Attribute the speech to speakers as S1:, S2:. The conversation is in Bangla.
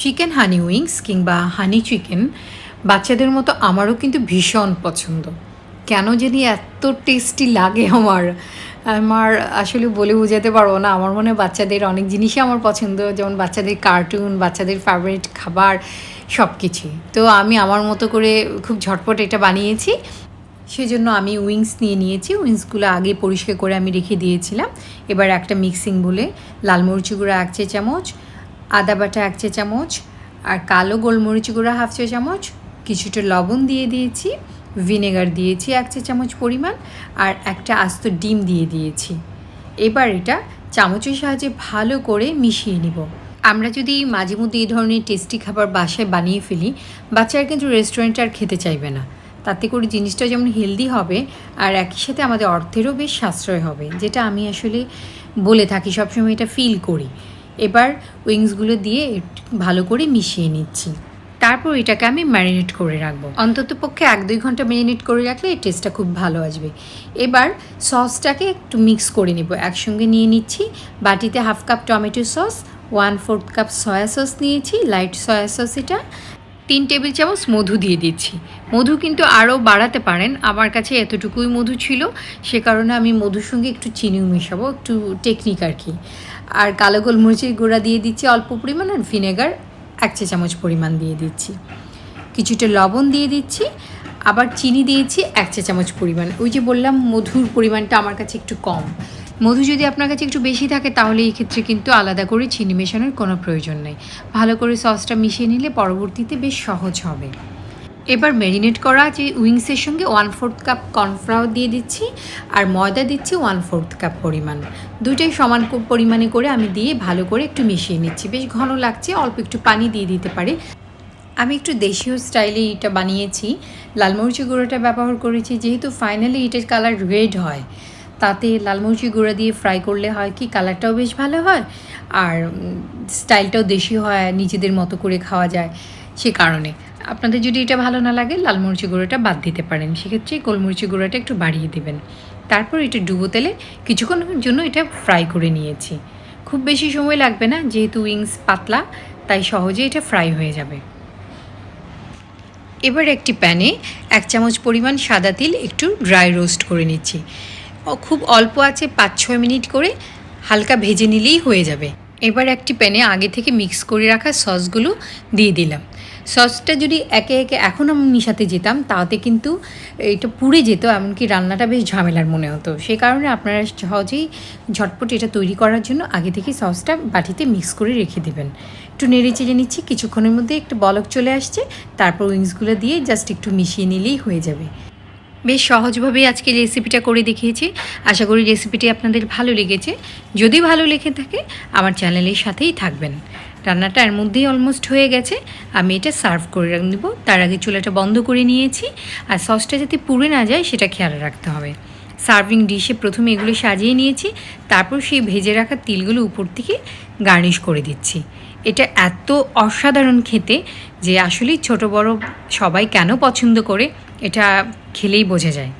S1: চিকেন হানি উইংস কিংবা হানি চিকেন, বাচ্চাদের মতো আমারও কিন্তু ভীষণ পছন্দ। কেন যদি এত টেস্টি লাগে আমার। আমার আসলে বলে বোঝাতে পারব না। আমার মনে বাচ্চাদের অনেক জিনিসই আমার পছন্দ, যেমন বাচ্চাদের কার্টুন বাচ্চাদের ফেভারিট খাবার সব কিছুই তো আমি আমার মতো করে খুব ঝটপট এটা বানিয়েছি। সেজন্য আমি উইংস নিয়ে নিয়েছি। উইংসগুলো আগে পরিষ্কার করে আমি রেখে দিয়েছিলাম। এবার একটা মিক্সিং বলে লাল মরিচ গুঁড়ো এক চা চামচ আদা বাটা এক চা চামচ আর কালো গোলমরিচ গুঁড়ো হাফ চা চামচ, কিছুটা লবণ দিয়ে দিয়েছি, ভিনেগার দিয়েছি এক চা চামচ পরিমাণ আর একটা আস্ত ডিম দিয়ে দিয়েছি। এবার এটা চামচের সাহায্যে ভালো করে মিশিয়ে নিব। আমরা যদি মাঝে মধ্যে এই ধরনের টেস্টি খাবার বাসায় বানিয়ে ফেলি, বাচ্চারা কিন্তু রেস্টুরেন্টে আর খেতে চাইবে না। তাতে করে জিনিসটা যেমন হেলদি হবে আর একই সাথে আমাদের অর্থেরও বেশ সাশ্রয় হবে, যেটা আমি আসলে বলে থাকি, সবসময় এটা ফিল করি। এবার উইংসগুলো দিয়ে ভালো করে মিশিয়ে নিচ্ছি। তারপর এটাকে আমি ম্যারিনেট করে রাখব। অন্তত পক্ষে এক দুই ঘণ্টা ম্যারিনেট করে রাখলে এই টেস্টটা খুব ভালো আসবে। এবার সসটাকে একটু মিক্স করে নেব। একসঙ্গে নিয়ে নিচ্ছি। বাটিতে half cup tomato sauce, one fourth cup soya sauce নিয়েছি, লাইট সয়া সস এটা তিন টেবিল চামচ মধু দিয়ে দিচ্ছি। মধু কিন্তু আরও বাড়াতে পারেন। আমার কাছে এতটুকুই মধু ছিল। সে কারণে আমি মধুর সঙ্গে একটু চিনিও মেশাবো, একটু টেকনিক আর কি। আর কালো গোলমরিচের গুঁড়া দিয়ে দিচ্ছি অল্প পরিমাণ আর ভিনেগার এক চা চামচ পরিমাণ দিয়ে দিচ্ছি। কিছুটা লবণ দিয়ে দিচ্ছি। আবার চিনি দিয়েছি এক চা চামচ পরিমাণ। ওই যে বললাম, মধুর পরিমাণটা আমার কাছে একটু কম। মধু যদি আপনার কাছে একটু বেশি থাকে, তাহলে এই ক্ষেত্রে কিন্তু আলাদা করে চিনি মেশানোর কোনো প্রয়োজন নেই। ভালো করে সসটা মিশিয়ে নিলে পরবর্তীতে বেশ সহজ হবে। এবার ম্যারিনেট করা যে উইংসের সঙ্গে ওয়ান ফোর্থ কাপ কর্নফ্লাওয়ার দিয়ে দিচ্ছি আর ময়দা দিচ্ছি ওয়ান ফোর্থ কাপ পরিমাণ। দুইটাই সমান পরিমাণে করে আমি দিয়ে ভালো করে একটু মিশিয়ে নিচ্ছি। বেশ ঘন লাগছে, অল্প একটু পানি দিয়ে দিতে পারে। আমি একটু দেশীয় স্টাইলে এটা বানিয়েছি। লাল মরিচি গুঁড়োটা ব্যবহার করেছি, যেহেতু ফাইনালি এটার কালার রেড হয়। তাতে লাল মরিচি গুঁড়ো দিয়ে ফ্রাই করলে হয় কি কালারটাও বেশ ভালো হয় আর স্টাইলটাও দেশীয় হয়, নিজেদের মতো করে খাওয়া যায় সে কারণে। আপনাদের যদি এটা ভালো না লাগে লাল মরিচি গুঁড়োটা বাদ দিতে পারেন। সেক্ষেত্রে গোলমরিচি গুঁড়োটা একটু বাড়িয়ে দেবেন। তারপর এটা ডুবো তেলে কিছুক্ষণের জন্য এটা ফ্রাই করে নিয়েছি। খুব বেশি সময় লাগবে না, যেহেতু উইংস পাতলা, তাই সহজে এটা ফ্রাই হয়ে যাবে। এবার একটি প্যানে এক চামচ পরিমাণ সাদা তিল একটু ড্রাই রোস্ট করে নিচ্ছি। খুব অল্প আছে পাঁচ ছয় মিনিট করে হালকা ভেজে নিলেই হয়ে যাবে। এবার একটি প্যানে আগে থেকে মিক্স করে রাখা সসগুলো দিয়ে দিলাম। সসটা যদি একে একে এখন আমি মিশাতে যেতাম, তাতে কিন্তু এটা পুড়ে যেত, এমনকি রান্নাটা বেশ ঝামেলার মনে হতো। সে কারণে আপনারা সহজেই ঝটপট এটা তৈরি করার জন্য আগে থেকে সসটা বাটিতে মিক্স করে রেখে দেবেন। একটু নেড়ে চেড়ে নিচ্ছি, কিছুক্ষণের মধ্যে একটু বলক চলে আসছে, তারপর উইংসগুলো দিয়ে জাস্ট একটু মিশিয়ে নিলেই হয়ে যাবে। বেশ সহজভাবেই আজকে রেসিপিটা করে দেখিয়েছি। আশা করি রেসিপিটি আপনাদের ভালো লেগেছে। যদি ভালো লেগে থাকে, আমার চ্যানেলের সাথেই থাকবেন। রান্নাটা এর মধ্যেই অলমোস্ট হয়ে গেছে। আমি এটা সার্ভ করে নেব। তার আগে চুলাটা বন্ধ করে নিয়েছি। আর সসটা যাতে পুড়ে না যায়, সেটা খেয়াল রাখতে হবে। সার্ভিং ডিশে প্রথমে এগুলো সাজিয়ে নিয়েছি। তারপর সেই ভেজে রাখা তিলগুলো উপর থেকে গার্নিশ করে দিচ্ছি। এটা এত অসাধারণ খেতে যে আসলেই ছোট বড় সবাই কেন পছন্দ করে? এটা খেলেই বোঝা যায়।